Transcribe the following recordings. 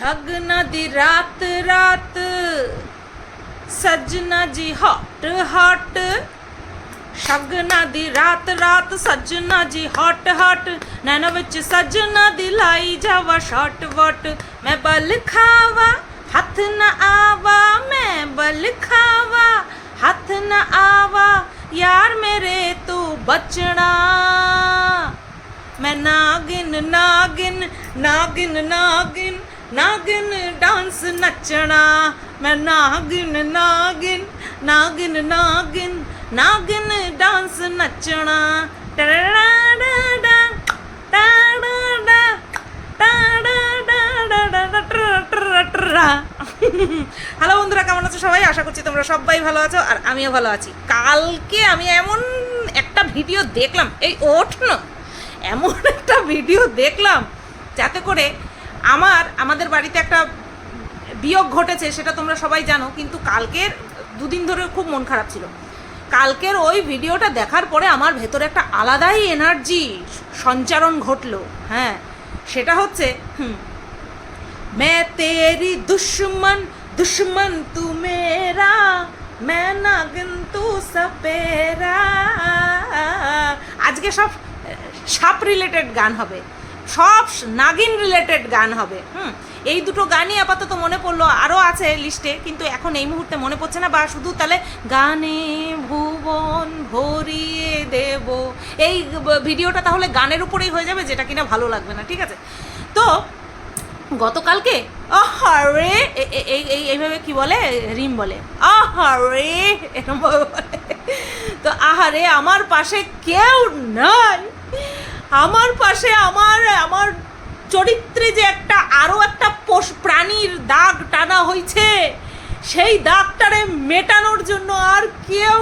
ਠਗਨਾ ਦੀ ਰਾਤ ਰਾਤ। ਸੱਜਣਾ ਜੀ ਹਟ ਹਟ। ਸ਼ਗਨਾ ਦੀ ਰਾਤ ਰਾਤ। ਸੱਜਣਾ ਜੀ ਹਟ ਹਟ। ਨੈਣ ਵਿੱਚ ਸੱਜਣਾ ਦੀ ਲਾਈ ਜਾਵਾ ਸ਼ਾਟ ਵਟ। ਮੈਂ ਬਲ ਖਾਵਾ, ਹੱਥ ਨਾ ਆਵਾ। ਮੈਂ ਬਲ ਖਾਵਾ, ਹੱਥ ਨਾ ਆਵਾ। ਯਾਰ ਮੇਰੇ ਤੂੰ ਬਚਣਾ। ਮੈਂ ਨਾਗਿਨ ਨਾਗਿਨ ਨਾਗਿਨ ਨਾਗਿਨ। ਨਾਗਿਨ ਡਾਂਸ ਨੱਚਣਾ ਮੈਂ ਨਾਗਿਨ ਨਾਗਿਨ ਨਾਗਿਨ ਨਾਗਿਨ ਨਾਗਿਨ ਡਾਂਸ ਨੱਚਣਾ ਟੜੜੜੜਾ ਟੜੜੜਾ হ্যালো বন্ধুরা কেমন আছো সবাই আশা করছি তোমরা সবাই ভালো আছো আর আমিও ভালো আছি কালকে আমি এমন একটা ভিডিও দেখলাম এই ওঠ না এমন একটা ভিডিও দেখলাম যাতে করে আমার, আমাদের বাড়িতে একটা বিয়োগ ঘটেছে, সেটা তোমরা সবাই জানো, কিন্তু কালকের, দুদিন ধরে খুব মন খারাপ ছিল। কালকের ওই ভিডিওটা দেখার পরে আমার ভেতরে একটা আলাদাই এনার্জি সঞ্চারণ ঘটলো হ্যাঁ। সেটা হচ্ছে মে তেরি দুশ্মন দুশ্মন তু মেরা মে কিন্তু সপেরা। আজকে সব, সাপ রিলেটেড গান হবে। সব নাগিন রিলেটেড গান হবে, হুম? এই দুটো গানই আপাতত মনে পড়ল আরও আছে লিস্টে কিন্তু এখন এই মুহূর্তে মনে পড়ছে না, বা শুধু তাহলে গানে ভুবন ভরিয়ে দেব। এই ভিডিওটা তাহলে গানের উপরেই হয়ে যাবে, যেটা কিনা ভালো লাগবে না, ঠিক আছে? তো, গতকালকে আহারে এই এই, এইভাবে কি বলে? রিম বলে। আহারে এরকম বলে। তো আহারে আমার পাশে কেউ নাই। আমার পাশে আমার আমার চরিত্রে যে একটা আরও একটা পোষ প্রাণীর দাগ টানা হয়েছে সেই দাগটারে মেটানোর জন্য আর কেউ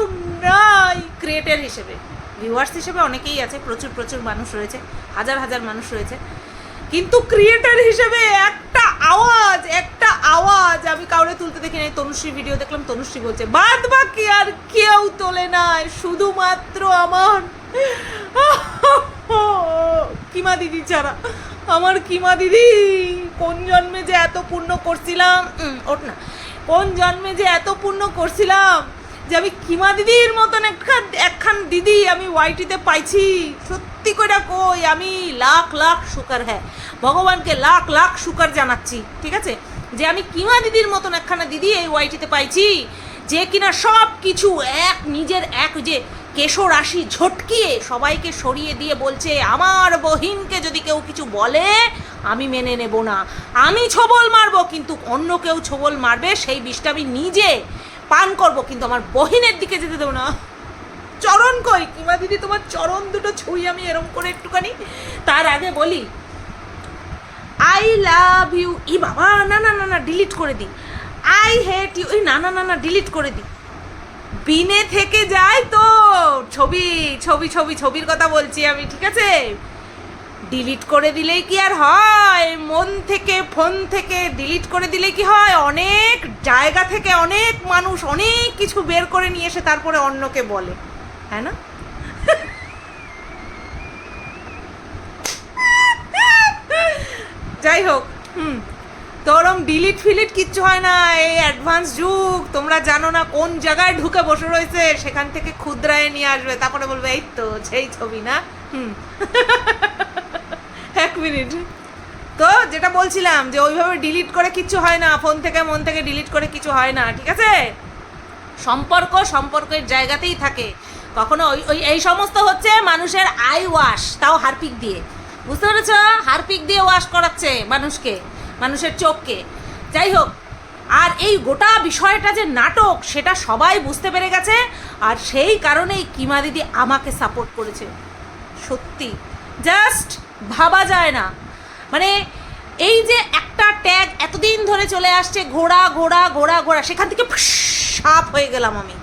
নাই ক্রিয়েটার হিসেবে। ভিউয়ার্স হিসেবে অনেকেই আছে, প্রচুর প্রচুর মানুষ রয়েছে, হাজার হাজার মানুষ রয়েছে। কিন্তু ক্রিয়েটার হিসেবে একটা আওয়াজ একটা আওয়াজ আমি কাউরে তুলতে দেখি নাই, তনুশ্রী ভিডিও দেখলাম, তনুশ্রী বলছে বাদ বাকি আর কেউ তোলে নাই, শুধুমাত্র আমার। কিমা দিদি ছাড়া। আমার কিমা দিদি, কোন জন্মে যে এত পুণ্য করছিলাম? ওঠ না। কোন জন্মে যে এত পুণ্য করছিলাম যে আমি কিমা দিদির মতন একখান একখান দিদি আমি ওয়াইটিতে পাইছি? সত্যি করে কই, আমি লাখ লাখ শুকার হ্যাঁ। ভগবানকে লাখ লাখ শুকার জানাচ্ছি, ঠিক আছে? যে আমি কিমা দিদির মতন একখানা দিদি এই ওয়াইটিতে পাইছি, যে কিনা সব কিছু এক, নিজের এক যে কেশো রাশি ঝটকিয়ে সবাইকে সরিয়ে দিয়ে বলছে, আমার বহিনকে যদি কেউ কিছু বলে, আমি মেনে নেব না। আমি ছবল মারবো, কিন্তু অন্য কেউ ছবল মারবে, সেই বিষটা আমি নিজে পান করব, কিন্তু আমার বহিনের দিকে যেতে দেবো না। চরণ কই? কিমা দিদি, তোমার চরণ দুটো ছুঁই আমি এরম করে একটুখানি। তার আগে বলি আই লাভ ইউ ই বাবা, না না না না ডিলিট করে দিই আই হেট ইউ এই না না না না ডিলিট করে দিই বিনে থেকে যায় তো। ছবি ছবি ছবি, ছবির কথা বলছি আমি, ঠিক আছে? ডিলিট করে দিলেই কি আর হয়? মন থেকে, ফোন থেকে ডিলিট করে দিলে কি হয়? অনেক জায়গা থেকে অনেক মানুষ অনেক কিছু বের করে নিয়ে এসে তারপরে অন্যকে বলে হ্যাঁ না? যাই হোক, হুম। তো ওরম ডিলিট ফিলিট কিচ্ছু হয় না, এই অ্যাডভান্স যুগ। তোমরা জানো না কোন জায়গায় ঢুকে বসে রয়েছে, সেখান থেকে ক্ষুদ্রায় নিয়ে আসবে। তারপরে বলবে, এই তো, সেই ছবি না? হুম। এক মিনিট। তো যেটা বলছিলাম যে, ওইভাবে ডিলিট করে কিচ্ছু হয় না, ফোন থেকে, মন থেকে ডিলিট করে কিছু হয় না, ঠিক আছে? সম্পর্ক সম্পর্কের জায়গাতেই থাকে। কখনো ওই ওই, এই সমস্ত হচ্ছে মানুষের আই ওয়াশ তাও হারপিক দিয়ে। বুঝতে পেরেছ? হারপিক দিয়ে ওয়াশ করাচ্ছে মানুষকে। মানুষের চোখকে। যাই হোক, আর এই গোটা বিষয়টা যে নাটক, সেটা সবাই বুঝতে পেরে গেছে, আর সেই কারণেই কিমা দিদি আমাকে সাপোর্ট করেছে। সত্যি জাস্ট ভাবা যায় না। মানে এই যে একটা ট্যাগ এতদিন ধরে চলে আসছে, ঘোড়া ঘোড়া ঘোড়া ঘোড়া, সেখান থেকে সাপ হয়ে গেলাম আমি।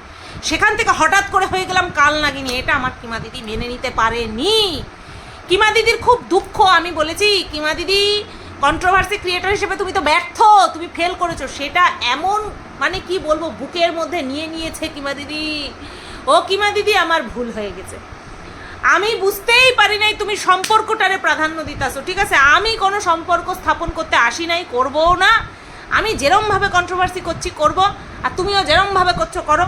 সেখান থেকে হঠাৎ করে হয়ে গেলাম কাল নাগিনি, এটা আমার কিমা দিদি মেনে নিতে পারেনি। কিমা দিদির খুব দুঃখ, আমি বলেছি, কিমা দিদি কন্ট্রোভার্সি ক্রিয়েটার হিসেবে তুমি তো ব্যর্থ, তুমি ফেল করেছ। সেটা এমন মানে কি বলব, বুকের মধ্যে নিয়ে নিয়েছে কিমা দিদি। ও কিমা দিদি, আমার ভুল হয়ে গেছে। আমি বুঝতেই পারি নাই তুমি সম্পর্কটারে প্রাধান্য দিতাছো, ঠিক আছে? আমি কোনো সম্পর্ক স্থাপন করতে আসি নাই, করবও না। আমি যেরমভাবে কন্ট্রোভার্সি করছি, করব। আর তুমিও যেরমভাবে করছ, করো।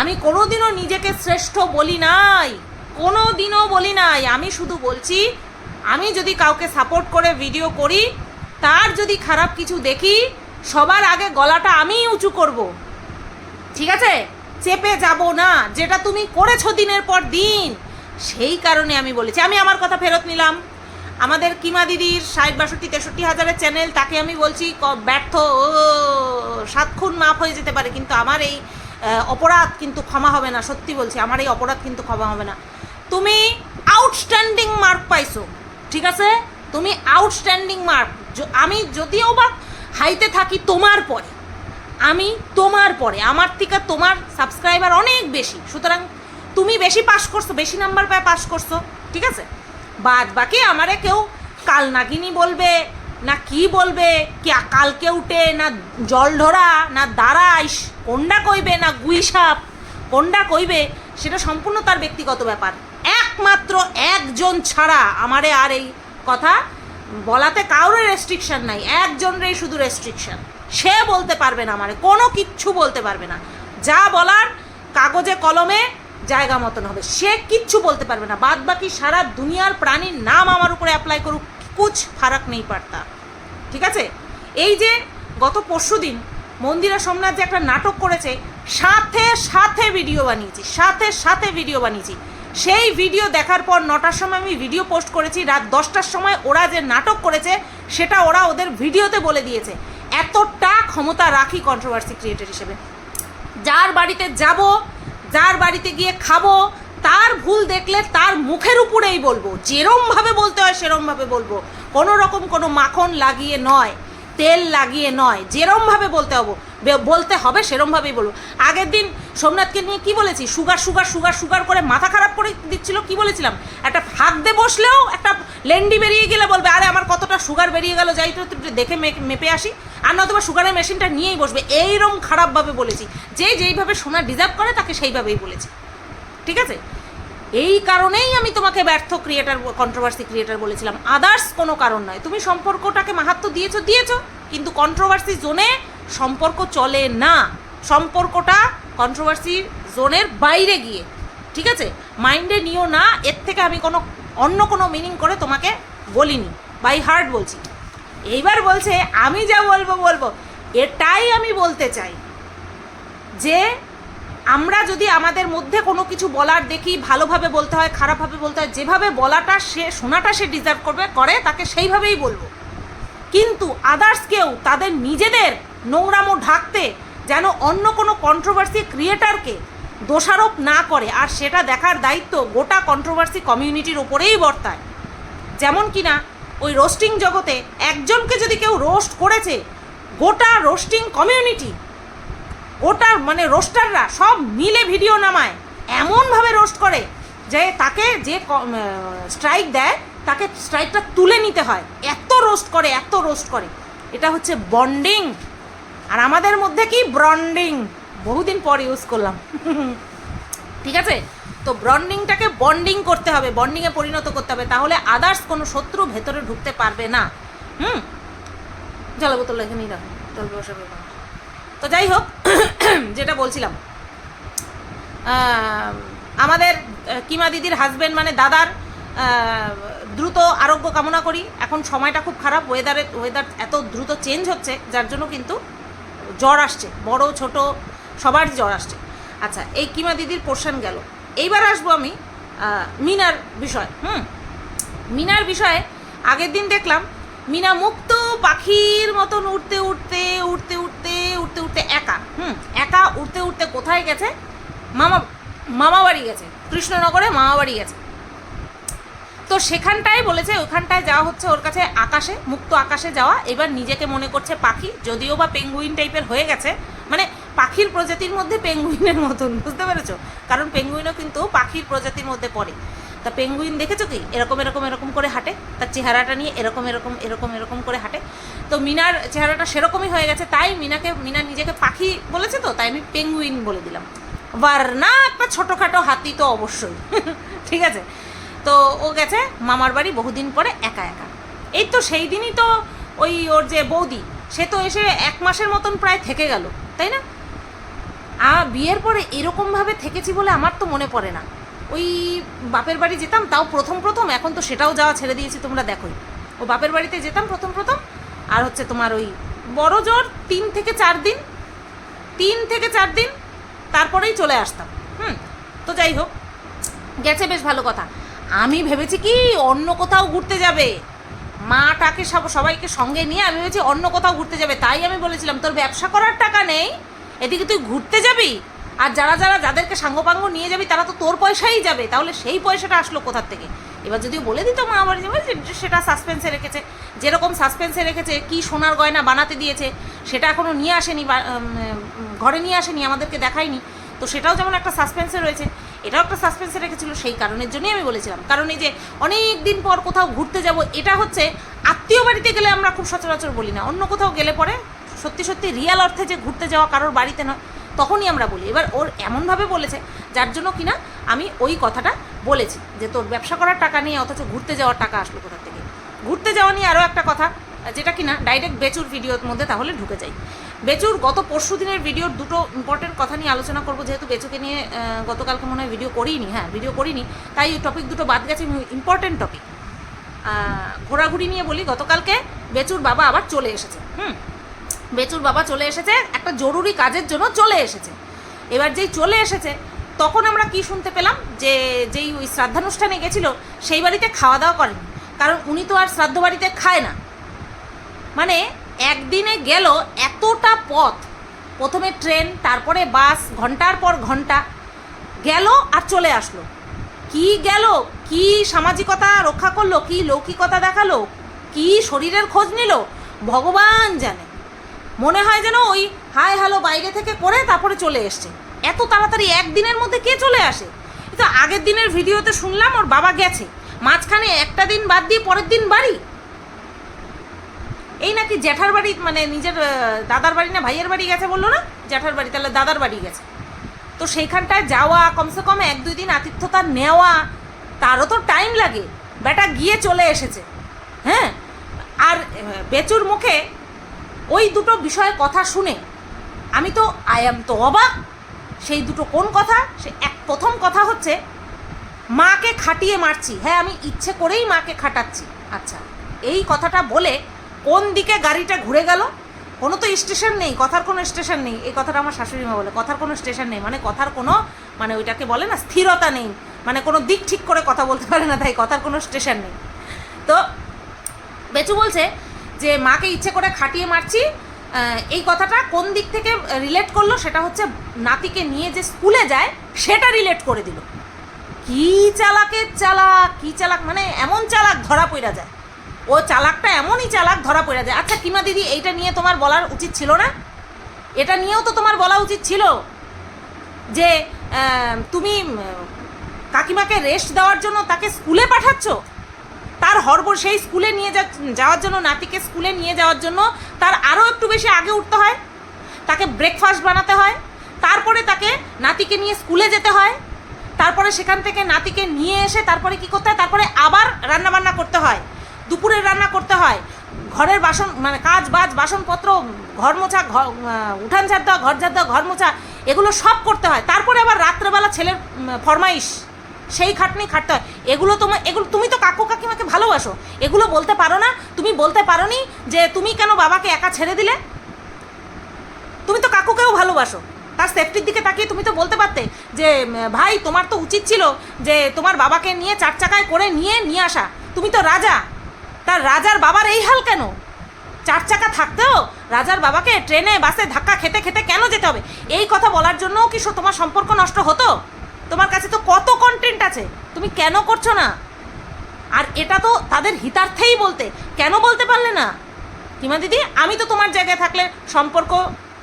আমি কোনোদিনও নিজেকে শ্রেষ্ঠ বলি নাই কোনো দিনও বলি নাই। আমি শুধু বলছি, আমি যদি কাউকে সাপোর্ট করে ভিডিও করি তার যদি খারাপ কিছু দেখি, সবার আগে গলাটা আমিই উঁচু করব। ঠিক আছে? চেপে যাব না, যেটা তুমি করেছ দিনের পর দিন। সেই কারণে আমি বলেছি, আমি আমার কথা ফেরত নিলাম। আমাদের কিমা দিদির ষাট, বাষট্টি, তেষট্টি হাজারের চ্যানেল তাকে আমি বলছি ব্যর্থ, ও, সাত খুন মাফ হয়ে যেতে পারে, কিন্তু আমার এই অপরাধ কিন্তু ক্ষমা হবে না, সত্যি বলছি, আমার এই অপরাধ কিন্তু ক্ষমা হবে না। তুমি আউটস্ট্যান্ডিং মার্ক পাইছো, ঠিক আছে? তুমি আউটস্ট্যান্ডিং মার্ক আমি যদিও বা হাইতে থাকি তোমার পরে, আমি তোমার পরে, আমার থেকে তোমার সাবস্ক্রাইবার অনেক বেশি, সুতরাং তুমি বেশি পাস করছ, বেশি নাম্বার পায় পাস করছ, ঠিক আছে? বাদ বাকি আমারে কেউ কাল নাগিনী বলবে, না কি বলবে, কি কালকে উঠে না জল ধরা না দাঁড়াইস কোনটা কইবে, না গুই সাপ কোনটা কইবে, সেটা সম্পূর্ণ তার ব্যক্তিগত ব্যাপার। একমাত্র একজন ছাড়া আমারে আর এই কথা বলাতে কারোর রেস্ট্রিকশন নাই, একজনেরই শুধু রেস্ট্রিকশন সে বলতে পারবে না আমারে, কোনো কিচ্ছু বলতে পারবে না। যা বলার কাগজে কলমে জায়গা মতন হবে, সে কিচ্ছু বলতে পারবে না। বাদ বাকি সারা দুনিয়ার প্রাণীর নাম আমার উপরে অ্যাপ্লাই করুক, কুছ ফারাক নেই পারতা ঠিক আছে? এই যে গত পরশু দিন মন্দিরা সোমনাথ যে একটা নাটক করেছে, সাথে সাথে ভিডিও বানিয়েছি, সাথে সাথে ভিডিও বানিয়েছি। সেই ভিডিও দেখার পর নটার সময় আমি ভিডিও পোস্ট করেছি, রাত দশটার সময় ওরা যে নাটক করেছে, সেটা ওরা ওদের ভিডিওতে বলে দিয়েছে। এতটা ক্ষমতা রাখি কন্ট্রোভার্সি ক্রিয়েটর হিসেবে। যার বাড়িতে যাব, যার বাড়িতে গিয়ে খাব, তার ভুল দেখলে তার মুখের উপরেই বলব। যেরমভাবে বলতে হয় সেরমভাবে বলব। কোনো রকম কোনো মাখন লাগিয়ে নয়। তেল লাগিয়ে নয়, যেরমভাবে বলতে হব বলতে হবে সেরমভাবেই বলব। আগের দিন সোমনাথকে নিয়ে কি বলেছি? সুগার সুগার সুগার সুগার করে মাথা খারাপ করে দিচ্ছিল, কি বলেছিলাম? একটা হাত দিয়ে বসলেও একটা লেন্ডি বেরিয়ে গেলে বলবে, আরে, আমার কতটা সুগার বেরিয়ে গেল, যাই তো দেখে মেপে আসি। আর নয়তো বা সুগারের মেশিনটা নিয়েই বসবে। এইরম খারাপভাবে বলেছি। যে যেইভাবে সোনা ডিজার্ভ করে, তাকে সেইভাবেই বলেছি। ঠিক আছে? এই কারণেই আমি তোমাকে ব্যর্থ ক্রিয়েটার কন্ট্রোভার্সি ক্রিয়েটার বলেছিলাম। আদার্স কোনো কারণ নয়। তুমি সম্পর্কটাকে মাহাত্ম দিয়েছ দিয়েছ, কিন্তু কন্ট্রোভার্সি জোনে সম্পর্ক চলে না। সম্পর্কটা কন্ট্রোভার্সি জোনের বাইরে গিয়ে। ঠিক আছে? মাইন্ডে নিও না, এর থেকে আমি কোনো, অন্য কোনো মিনিং করে তোমাকে বলিনি। বাই হার্ট বলছি। এইবার বলছে, আমি যা বলব বলব। এটাই আমি বলতে চাই যে আমরা যদি আমাদের মধ্যে কোনো কিছু বলার দেখি, ভালোভাবে বলতে হয়, খারাপভাবে বলতে হয়, যেভাবে বলাটা সে, শোনাটা সে ডিজার্ভ করবে, করে, তাকে সেইভাবেই বলব। কিন্তু আদার্স কেউ তাদের নিজেদের নোংরামো ঢাকতে যেন অন্য কোনো কন্ট্রোভার্সি ক্রিয়েটারকে দোষারোপ না করে, আর সেটা দেখার দায়িত্ব গোটা কন্ট্রোভার্সি কমিউনিটির ওপরেই বর্তায়। যেমন কিনা ওই রোস্টিং জগতে একজনকে যদি কেউ রোস্ট করেছে, গোটা রোস্টিং কমিউনিটি গোটা মানে রোস্টাররা সব মিলে ভিডিও নামায়, এমনভাবে রোস্ট করে যে তাকে যে স্ট্রাইক দেয়, তাকে স্ট্রাইকটা তুলে নিতে হয়। এত রোস্ট করে, এত রোস্ট করে। এটা হচ্ছে বন্ডিং। আর আমাদের মধ্যে কি? ব্রন্ডিং বহুদিন পর ইউজ করলাম। ঠিক আছে? তো ব্রন্ডিংটাকে বন্ডিং করতে হবে, বন্ডিংয়ে পরিণত করতে হবে। তাহলে আদার্স কোনো শত্রু ভেতরে ঢুকতে পারবে না। হুম? জল বোতল এখানেই রাখো জল ওখানে। তো যাই হোক, যেটা বলছিলাম। আমাদের কিমা দিদির হাজবেন্ড মানে দাদার দ্রুত আরোগ্য কামনা করি। এখন সময়টা খুব খারাপ ওয়েদারে ওয়েদার এত দ্রুত চেঞ্জ হচ্ছে, যার জন্য কিন্তু জ্বর আসছে, বড়, ছোট, সবার জ্বর আসছে। আচ্ছা এই কিমা দিদির পোর্শন গেল। এইবার আসব আমি মিনার বিষয়। হুম, মিনার বিষয়ে আগের দিন দেখলাম, মিনা মুক্ত পাখির মতন উঠতে উঠতে উঠতে উঠতে উঠতে উঠতে একা। হুম, একা উঠতে উঠতে কোথায় গেছে? মামা মামা বাড়ি গেছে। কৃষ্ণনগরে মামা বাড়ি গেছে। তো সেখানটায় বলেছে, ওখানটায় যাওয়া হচ্ছে ওর কাছে আকাশে, মুক্ত আকাশে যাওয়া। এবার নিজেকে মনে করছে পাখি, যদিও বা পেঙ্গুইন টাইপের হয়ে গেছে। মানে পাখির প্রজাতির মধ্যে পেঙ্গুইনের মতন, বুঝতে পেরেছ? কারণ পেঙ্গুইনও কিন্তু পাখির প্রজাতির মধ্যে পড়ে। তা পেঙ্গুইন দেখেছ কি? এরকম এরকম এরকম করে হাঁটে। তার চেহারাটা নিয়ে এরকম এরকম এরকম এরকম করে হাঁটে। তো মিনার চেহারাটা সেরকমই হয়ে গেছে, তাই মিনাকে, মিনা নিজেকে পাখি বলেছে তো, তাই আমি পেঙ্গুইন বলে দিলাম। বারনা একটা ছোটোখাটো হাতি তো অবশ্যই। ঠিক আছে? তো ও গেছে মামার বাড়ি বহুদিন পরে একা একা। এই তো সেই দিনই তো ওই ওর যে বৌদি, সে তো এসে এক মাসের মতন প্রায় থেকে গেল, তাই না? বিয়ের পরে এরকমভাবে থেকেছি বলে আমার তো মনে পড়ে না। ওই বাপের বাড়ি যেতাম, তাও প্রথম প্রথম, এখন তো সেটাও যাওয়া ছেড়ে দিয়েছি, তোমরা দেখোই। ও বাপের বাড়িতে যেতাম প্রথম প্রথম, আর হচ্ছে তোমার ওই বড় জোর তিন থেকে চার দিন, তিন থেকে চার দিন, তারপরেই চলে আসতাম। হুম, তো যাই হোক, গেছে বেশ ভালো কথা। আমি ভেবেছি কি, অন্য কোথাও ঘুরতে যাবে। মাটাকে সব সবাইকে সঙ্গে নিয়ে আমি ভেবেছি অন্য কোথাও ঘুরতে যাবে। তাই আমি বলেছিলাম, তোর ব্যবসা করার টাকা নেই, এদিকে তুই ঘুরতে যাবি? আর যারা যারা যাদেরকে সাঙ্গপাঙ্গ নিয়ে যাবি, তারা তো তোর পয়সাই যাবে। তাহলে সেই পয়সাটা আসলো কোথার থেকে? এবার যদিও বলে দিত মা আবার যাবে সেটা সাসপেন্সে রেখেছে। যেরকম সাসপেন্সে রেখেছে, কি সোনার গয়না বানাতে দিয়েছে, সেটা এখনও নিয়ে আসেনি ঘরে নিয়ে আসেনি, আমাদেরকে দেখায়নি। তো সেটাও যেমন একটা সাসপেন্সে রয়েছে, এটাও একটা সাসপেন্সে রেখেছিল, সেই কারণের জন্যই আমি বলেছিলাম। কারণ এই যে, অনেক দিন পর কোথাও ঘুরতে যাব, এটা হচ্ছে আত্মীয় বাড়িতে গেলে আমরা খুব সচরাচর বলি না। অন্য কোথাও গেলে পরে সত্যি সত্যি রিয়াল অর্থে যে ঘুরতে যাওয়া কারোর বাড়িতে নয়। তখনই আমরা বলি। এবার ওর এমনভাবে বলেছে, যার জন্য কিনা আমি ওই কথাটা বলেছি, যে তোর ব্যবসা করার টাকা নিয়ে অথচ ঘুরতে যাওয়ার টাকা আসলো কোথা থেকে। ঘুরতে যাওয়া নিয়ে আরও একটা কথা, যেটা কিনা ডাইরেক্ট বেচুর ভিডিওর মধ্যে তাহলে ঢুকে যাই বেচুর গত পরশু দিনের ভিডিওর দুটো ইম্পর্টেন্ট কথা নিয়ে আলোচনা করব, যেহেতু বেচুকে নিয়ে গতকালকে মনে হয় ভিডিও করিনি হ্যাঁ ভিডিও করিনি, তাই ওই টপিক দুটো বাদ গেছে ইম্পর্টেন্ট টপিক ঘোরাঘুরি নিয়ে বলি, গতকালকে বেচুর বাবা আবার চলে এসেছে, হুম? বেচুর বাবা চলে এসেছে, একটা জরুরি কাজের জন্য চলে এসেছে। এবার যেই চলে এসেছে, তখন আমরা কি শুনতে পেলাম? যে যেই ওই শ্রাদ্ধানুষ্ঠানে গেছিল, সেই বাড়িতে খাওয়া দাওয়া করেনি। কারণ উনি তো আর শ্রাদ্ধ বাড়িতে খায় না। মানে একদিনে গেল এতটা পথ। প্রথমে ট্রেন, তারপরে বাস, ঘণ্টার পর ঘণ্টা। গেল আর চলে আসলো। কি গেল? কি সামাজিকতা রক্ষা করল? কি লৌকিকতা দেখাল? কি শরীরের খোঁজ নিল? ভগবান জানে। মনে হয় যেন ওই হাই হ্যালো বাইরে থেকে করে তারপরে চলে এসছে। এত তাড়াতাড়ি একদিনের মধ্যে কে চলে আসে? এই তো আগের দিনের ভিডিওতে শুনলাম ওর বাবা গেছে। মাঝখানে একটা দিন বাদ দিয়ে পরের দিন বাড়ি। এই নাকি জ্যাঠার বাড়ি মানে নিজের দাদার বাড়ি না, ভাইয়ের বাড়ি গেছে বলল না? জ্যাঠার বাড়ি, তাহলে দাদার বাড়ি গেছে। তো সেইখানটায় যাওয়া কমসে কম এক দুই দিন আতিথ্যতা নেওয়া, তারও তো টাইম লাগে। বেটা গিয়ে চলে এসেছে। হ্যাঁ? আর বেচুর মুখে ওই দুটো বিষয়ে কথা শুনে আমি তো আই এম তো অবাক। সেই দুটো কোন কথা? সে এক প্রথম কথা হচ্ছে, মাকে খাটিয়ে মারছি। হ্যাঁ আমি ইচ্ছে করেই মাকে খাটাচ্ছি। আচ্ছা এই কথাটা বলে কোন দিকে গাড়িটা ঘুরে গেল? কোনো তো স্টেশন নেই, কথার কোনো স্টেশন নেই। এই কথাটা আমার শাশুড়ি মা বলে, কথার কোনো স্টেশন নেই। মানে কথার কোনো মানে ওইটাকে বলে না, স্থিরতা নেই। মানে কোনো দিক ঠিক করে কথা বলতে পারে না, তাই কথার কোনো স্টেশন নেই। তো বেচু বলছে যে মাকে ইচ্ছে করে খাটিয়ে মারছি এই কথাটা কোন দিক থেকে রিলেট করল সেটা হচ্ছে নাতিকে নিয়ে যে স্কুলে যায়, সেটা রিলেট করে দিল। কি চালাকের চালাক, কি চালাক মানে এমন চালাক ধরা পড়া যায়। ও চালাকটা এমনই চালাক ধরা পড়া যায়। আচ্ছা কিমা দিদি, এইটা নিয়ে তোমার বলার উচিত ছিল না? এটা নিয়েও তো তোমার বলা উচিত ছিল যে তুমি কাকিমাকে রেস্ট দেওয়ার জন্য তাকে স্কুলে পাঠাচ্ছ? তার হরব সেই স্কুলে নিয়ে যাওয়ার জন্য, নাতিকে স্কুলে নিয়ে যাওয়ার জন্য তার আরও একটু বেশি আগে উঠতে হয়। তাকে ব্রেকফাস্ট বানাতে হয়। তারপরে তাকে নাতিকে নিয়ে স্কুলে যেতে হয়। তারপরে সেখান থেকে নাতিকে নিয়ে এসে তারপরে কি করতে হয়? তারপরে আবার রান্না বান্না করতে হয়। দুপুরের রান্না করতে হয়। ঘরের বাসন মানে কাজ বাজ, বাসনপত্র, ঘর মোছা উঠান ঝাড় দেওয়া, ঘর ঝাড় দেওয়া, ঘর মোছা, এগুলো সব করতে হয়। তারপরে আবার রাত্রেবেলা ছেলের ফরমাইশ। সেই খাটনি খাটতে হয়। এগুলো তোমার এগুলো তুমি তো কাকু কাকিমাকে ভালোবাসো। এগুলো বলতে পারো না, তুমি বলতে পারো নি যে তুমি কেন বাবাকে একা ছেড়ে দিলে? তুমি তো কাকুকেও ভালোবাসো। তার সেফটির দিকে তাকিয়ে তুমি তো বলতে পারতে যে ভাই, তোমার তো উচিত ছিল যে তোমার বাবাকে নিয়ে চার চাকায় করে নিয়ে নিয়ে আসা। তুমি তো রাজা। তার রাজার বাবার এই হাল কেন? চার চাকা থাকতেও রাজার বাবাকে ট্রেনে, বাসে ধাক্কা খেতে খেতে কেন যেতে হবে? এই কথা বলার জন্যও কি তোমার সম্পর্ক নষ্ট হতো? তোমার কাছে তো কত কন্টেন্ট আছে? তুমি কেন করছ না? আর এটা তো তাদের হিতার্থেই বলতে। কেন বলতে পারলে না? কিমা দিদি, আমি তো তোমার জায়গায় থাকলে সম্পর্ক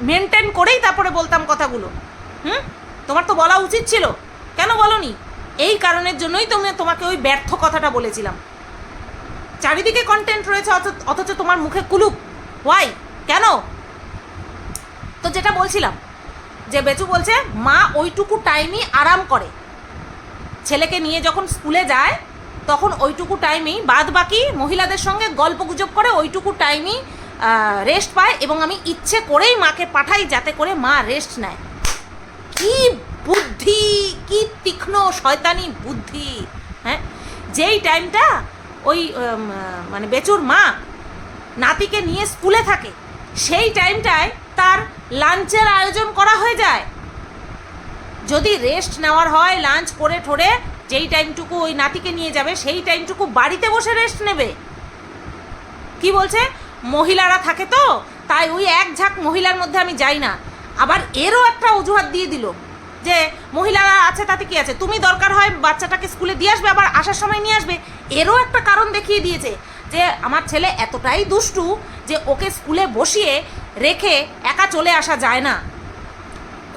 মেনটেন করেই তারপরে বলতাম কথাগুলো। হুম? তোমার তো বলা উচিত ছিল। কেন বলনি? এই কারণের জন্যই তুমি তোমাকে ওই ব্যর্থ কথাটা বলেছিলাম। চারিদিকে কন্টেন্ট রয়েছে অথচ তোমার মুখে কুলুপ। ওয়াই কেন? তো যেটা বলছিলাম যে বেচু বলছে, মা, ওইটুকু টাইমই আরাম করে। ছেলেকে নিয়ে যখন স্কুলে যায়, তখন ওইটুকু টাইমেই বাদ বাকি মহিলাদের সঙ্গে গল্প গুজব করে, ওইটুকু টাইমই রেস্ট পায় এবং আমি ইচ্ছে করেই মাকে পাঠাই যাতে করে মা রেস্ট নেয়। কি বুদ্ধি, কি তীক্ষ্ণ শয়তানি বুদ্ধি হ্যাঁ? যেই টাইমটা ওই মানে বেচুর মা নাতিকে নিয়ে স্কুলে থাকে, সেই টাইমটায় তার লাঞ্চের আয়োজন করা হয়ে যায়। যদি রেস্ট নেওয়ার হয় লাঞ্চ করে ঠোরে, যেই টাইমটুকু ওই নাতিকে নিয়ে যাবে, সেই টাইমটুকু বাড়িতে বসে রেস্ট নেবে। কি বলছে? মহিলারা থাকে তো, তাই ওই এক ঝাঁক মহিলার মধ্যে আমি যাই না। আবার এরও একটা অজুহাত দিয়ে দিল যে, মহিলারা আছে, তাতে কি আছে? তুমি দরকার হয় বাচ্চাটাকে স্কুলে দিয়ে আসবে, আবার আসার সময় নিয়ে আসবে। এরও একটা কারণ দেখিয়ে দিয়েছে। যে আমার ছেলে এতটাই দুষ্টু যে ওকে স্কুলে বসিয়ে রেখে একা চলে আসা যায় না।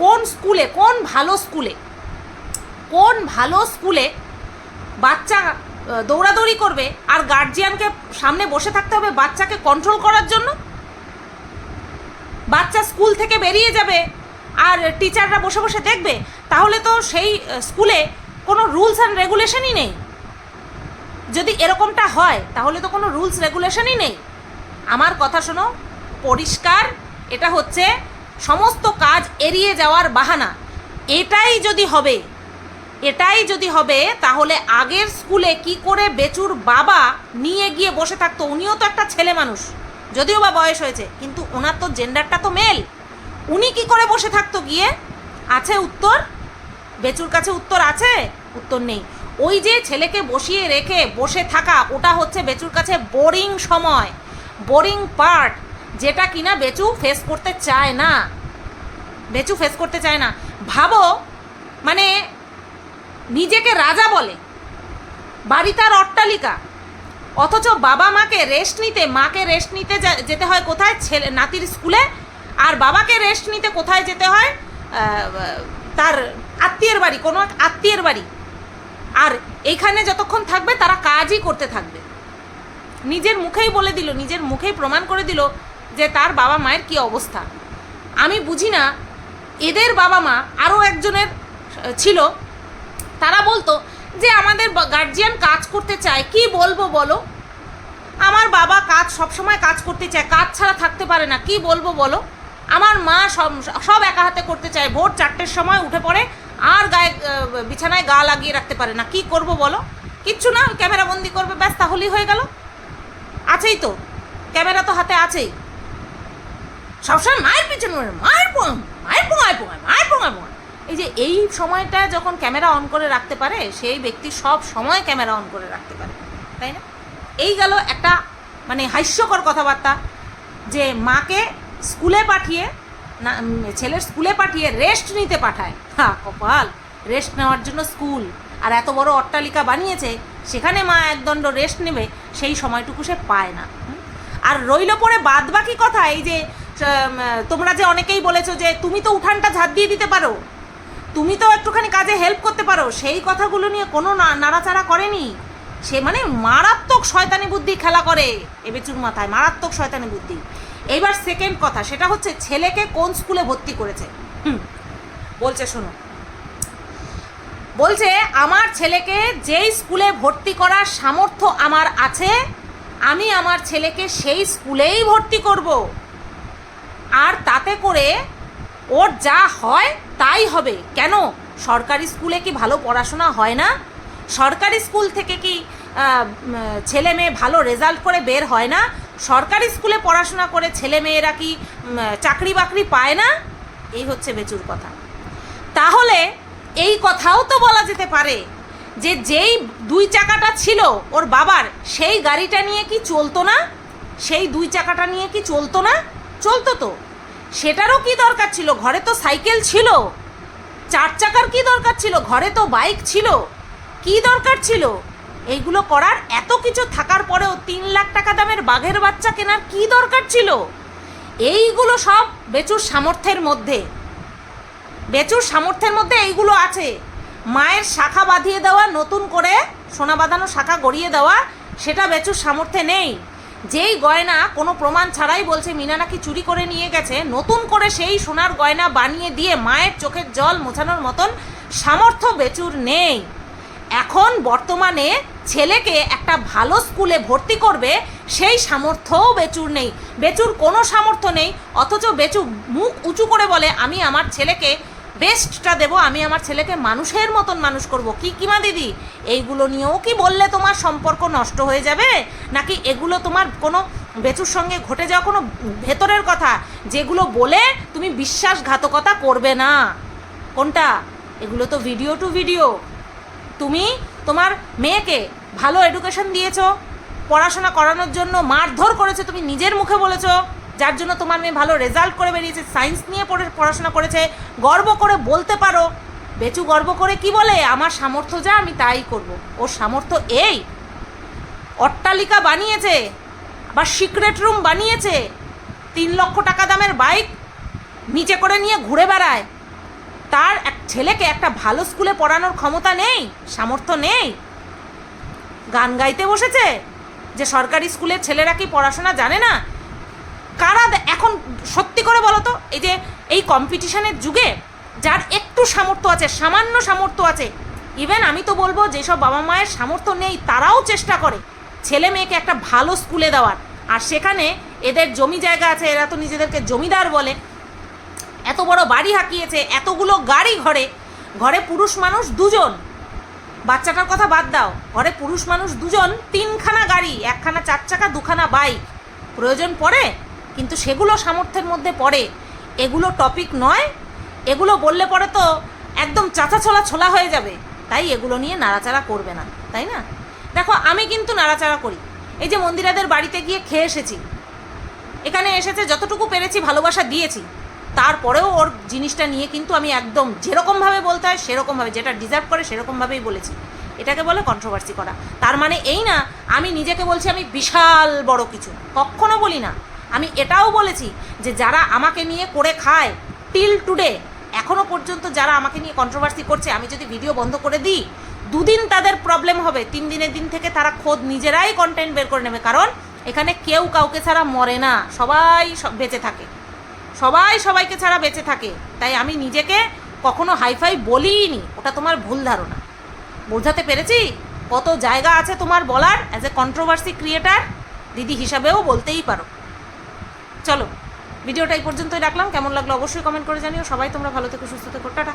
কোন স্কুলে, কোন ভালো স্কুলে, কোন ভালো স্কুলে বাচ্চা দৌড়াদৌড়ি করবে আর গার্জিয়ানকে সামনে বসে থাকতে হবে বাচ্চাকে কন্ট্রোল করার জন্য? বাচ্চা স্কুল থেকে বেরিয়ে যাবে আর টিচাররা বসে বসে দেখবে, তাহলে তো সেই স্কুলে কোনো রুলস অ্যান্ড রেগুলেশনই নেই। যদি এরকমটা হয়, তাহলে তো কোনো রুলস রেগুলেশনই নেই। আমার কথা শোনো, পরিষ্কার, এটা হচ্ছে সমস্ত কাজ এড়িয়ে যাওয়ার বাহানা। এটাই যদি হবে, এটাই যদি হবে, তাহলে আগের স্কুলে কি করে বেচুর বাবা নিয়ে গিয়ে বসে থাকতো? উনিও তো একটা ছেলে মানুষ, যদিও বা বয়স হয়েছে, কিন্তু ওনার তো জেন্ডারটা তো মেল উনি কি করে বসে থাকতো গিয়ে? আছে উত্তর? বেচুর কাছে উত্তর আছে? উত্তর নেই। ওই যে ছেলেকে বসিয়ে রেখে বসে থাকা, ওটা হচ্ছে বেচুর কাছে বোরিং সময়। বোরিং পার্ট যেটা কিনা বেচু ফেস করতে চায় না। বেচু ফেস করতে চায় না। ভাবো মানে নিজেকে রাজা বলে। বাড়ি তার অট্টালিকা। অথচ বাবা মাকে রেস্ট নিতে, মাকে রেস্ট নিতে যেতে হয় কোথায়? ছেলে নাতির স্কুলে। আর বাবাকে রেস্ট নিতে কোথায় যেতে হয়? তার আত্মীয়ের বাড়ি, কোনো এক আত্মীয়ের বাড়ি। আর এইখানে যতক্ষণ থাকবে, তারা কাজই করতে থাকবে। নিজের মুখেই বলে দিল, নিজের মুখেই প্রমাণ করে দিল যে তার বাবা মায়ের কি অবস্থা। আমি বুঝি না, এদের বাবা মা আরও একজনের ছিল। তারা বলতো যে আমাদের গার্জিয়ান কাজ করতে চায়। কি বলব বলো? আমার বাবা কাজ, সবসময় কাজ করতে চায়। কাজ ছাড়া থাকতে পারে না। কি বলব বলো? আমার মা সব সব একা হাতে করতে চায়। ভোর চারটের সময় উঠে পড়ে আর গায়ে বিছানায় গা লাগিয়ে রাখতে পারে না। কি করব বলো? কিচ্ছু না, ক্যামেরা বন্দি করবে, ব্যাস, তাহলেই হয়ে গেল। আছেই তো। ক্যামেরা তো হাতে আছেই। সবসময় মায়ের পিছনে মায়ের পোঙা মায়ের পোঙায় পোঙায় মায়ের পোঙায় পোঙায় এই যে এই সময়টা যখন ক্যামেরা অন করে রাখতে পারে, সেই ব্যক্তি সব সময় ক্যামেরা অন করে রাখতে পারে। তাই না? এই গেল একটা মানে হাস্যকর কথাবার্তা যে মাকে স্কুলে পাঠিয়ে না ছেলের স্কুলে পাঠিয়ে রেস্ট নিতে পাঠায়। হ্যাঁ কপাল। রেস্ট নেওয়ার জন্য স্কুল। আর এত বড় অট্টালিকা বানিয়েছে, সেখানে মা একদণ্ড রেস্ট নেবে, সেই সময়টুকু সে পায় না। আর রইল পরে বাদ বাকি কথা, এই যে তোমরা যে অনেকেই বলেছ যে, তুমি তো উঠানটা ঝাঁপ দিয়ে দিতে পারো। তুমি তো একটুখানি কাজে হেল্প করতে পারো। সেই কথাগুলো নিয়ে কোনো নাড়াচাড়া করেনি। সে মানে মারাত্মক শয়তানি বুদ্ধি খেলা করে। এ বেচুর মাথায়, মারাত্মক শয়তানি বুদ্ধি। এইবার সেকেন্ড কথা সেটা হচ্ছে ছেলেকে কোন স্কুলে ভর্তি করেছে? হুম, বলছে শোনো। বলছে আমার ছেলেকে যেই স্কুলে ভর্তি করার সামর্থ্য আমার আছে আমি আমার ছেলেকে সেই স্কুলেই ভর্তি করব। আর তাতে করে ওর যা হয় তাই হবে। কেন? সরকারি স্কুলে কি ভালো পড়াশোনা হয় না? সরকারি স্কুল থেকে কি ছেলে মেয়ে ভালো রেজাল্ট করে বের হয় না? সরকারি স্কুলে পড়াশোনা করে ছেলে মেয়েরা কি চাকরি বাকরি পায় না? এই হচ্ছে বেচুর কথা। তাহলে এই কথাও তো বলা যেতে পারে যে যেই দুই চাকাটা ছিল ওর বাবার, সেই গাড়িটা নিয়ে কি চলতো না? সেই দুই চাকাটা নিয়ে কি চলতো না? চলতো তো। সেটারও কি দরকার ছিল? ঘরে তো সাইকেল ছিল। চার চাকার কি দরকার ছিল? ঘরে তো বাইক ছিল। কি দরকার ছিল? এইগুলো করার এত কিছু থাকার পরেও তিন লাখ টাকা দামের বাঘের বাচ্চা কেনার কি দরকার ছিল? এইগুলো সব বেচুর সামর্থ্যের মধ্যে। বেচুর সামর্থ্যের মধ্যে এইগুলো আছে। মায়ের শাখা বাঁধিয়ে দেওয়া, নতুন করে সোনা বাঁধানো শাখা গড়িয়ে দেওয়া, সেটা বেচুর সামর্থ্যে নেই। যেই গয়না কোনো প্রমাণ ছাড়াই বলছে, মিনা নাকি চুরি করে নিয়ে গেছে। নতুন করে সেই সোনার গয়না বানিয়ে দিয়ে মায়ের চোখের জল মোছানোর মতন সামর্থ্য বেচুর নেই। এখন বর্তমানে ছেলেকে একটা ভালো স্কুলে ভর্তি করবে, সেই সামর্থ্যও বেচুর নেই। বেচুর কোনো সামর্থ্য নেই, অথচ বেচু মুখ উঁচু করে বলে, আমি আমার ছেলেকে বেস্টটা দেব, আমি আমার ছেলেকে মানুষের মতন মানুষ করব। কি কিমা দিদি? এইগুলো নিয়েও কি বললে তোমার সম্পর্ক নষ্ট হয়ে যাবে? নাকি এগুলো তোমার কোনো বেচুর সঙ্গে ঘটে যাওয়া কোনো ভেতরের কথা? যেগুলো বলে তুমি বিশ্বাসঘাতকতা করবে না। কোনটা? এগুলো তো ভিডিও টু ভিডিও তুমি তোমার মেয়েকে ভালো এডুকেশন দিয়েছ, পড়াশোনা করানোর জন্য মারধর করেছ তুমি নিজের মুখে বলেছ, যার জন্য তোমার মেয়ে ভালো রেজাল্ট করে বেরিয়েছে সায়েন্স নিয়ে পড়ে, পড়াশোনা করেছে, গর্ব করে বলতে পারো। বেচু গর্ব করে কি বলে, আমার সামর্থ্য যা, আমি তাই করব। ওর সামর্থ্য এই। অট্টালিকা বানিয়েছে বা সিক্রেট রুম বানিয়েছে, তিন লক্ষ টাকা দামের বাইক নিচে করে নিয়ে ঘুরে বেড়ায়। তার ছেলেকে একটা ভালো স্কুলে পড়ানোর ক্ষমতা নেই, সামর্থ্য নেই। গান গাইতে বসেছে? যে সরকারি স্কুলের ছেলেরা কি পড়াশোনা জানে না? কারা এখন সত্যি করে বলো তো, এই যে এই কম্পিটিশনের যুগে যার একটু সামর্থ্য আছে, সামান্য সামর্থ্য আছে ইভেন আমি তো বলব যেসব বাবা মায়ের সামর্থ্য নেই, তারাও চেষ্টা করে ছেলে মেয়েকে একটা ভালো স্কুলে দেওয়ার। আর সেখানে এদের জমি জায়গা আছে, এরা তো নিজেদেরকে জমিদার বলে এত বড় বাড়ি হাঁকিয়েছে, এতগুলো গাড়ি ঘরে। ঘরে পুরুষ মানুষ দুজন। বাচ্চাটার কথা বাদ দাও। ঘরে পুরুষ মানুষ দুজন, তিনখানা গাড়ি, একখানা চার চাকা দুখানা বাইক। প্রয়োজন পড়ে, কিন্তু সেগুলো সামর্থ্যের মধ্যে পড়ে। এগুলো টপিক নয়। এগুলো বললে পরে তো একদম চাচা ছোলা ছোলা হয়ে যাবে। তাই এগুলো নিয়ে নাড়াচাড়া করবে না, তাই না? দেখো, আমি কিন্তু নাড়াচাড়া করি। এই যে মন্দিরাদের বাড়িতে গিয়ে খেয়ে এসেছি। এখানে এসেছে যতটুকু পেরেছি, ভালোবাসা দিয়েছি। তারপরেও ওর জিনিসটা নিয়ে কিন্তু আমি একদম যেরকমভাবে বলতে হয় সেরকমভাবে, যেটা ডিজার্ভ করে সেরকমভাবেই বলেছি। এটাকে বলে কন্ট্রোভার্সি করা। তার মানে এই না, আমি নিজেকে বলছি আমি বিশাল বড় কিছু। কখনো বলি না। আমি এটাও বলেছি যে যারা আমাকে নিয়ে করে খায় টিল টুডে এখনও পর্যন্ত যারা আমাকে নিয়ে কন্ট্রোভার্সি করছে, আমি যদি ভিডিও বন্ধ করে দিই, দুদিন তাদের প্রবলেম হবে। তিন দিনের দিন থেকে তারা খোদ নিজেরাই কন্টেন্ট বের করে নেবে। কারণ এখানে কেউ কাউকে ছাড়া মরে না। সবাই সব বেঁচে থাকে। সবাই সবাইকে ছাড়া বেঁচে থাকে। তাই আমি নিজেকে কখনো হাইফাই বলিই নি ওটা তোমার ভুল ধারণা। বোঝাতে পেরেছি? কত জায়গা আছে তোমার বলার? অ্যাজ এ কন্ট্রোভার্সি ক্রিয়েটার দিদি হিসাবেও বলতেই পারো। চলো, ভিডিওটা এই পর্যন্তই রাখলাম। কেমন লাগল অবশ্যই কমেন্ট করে জানিও। সবাই তোমরা ভালো থেকো, সুস্থ থেকো। টাটা।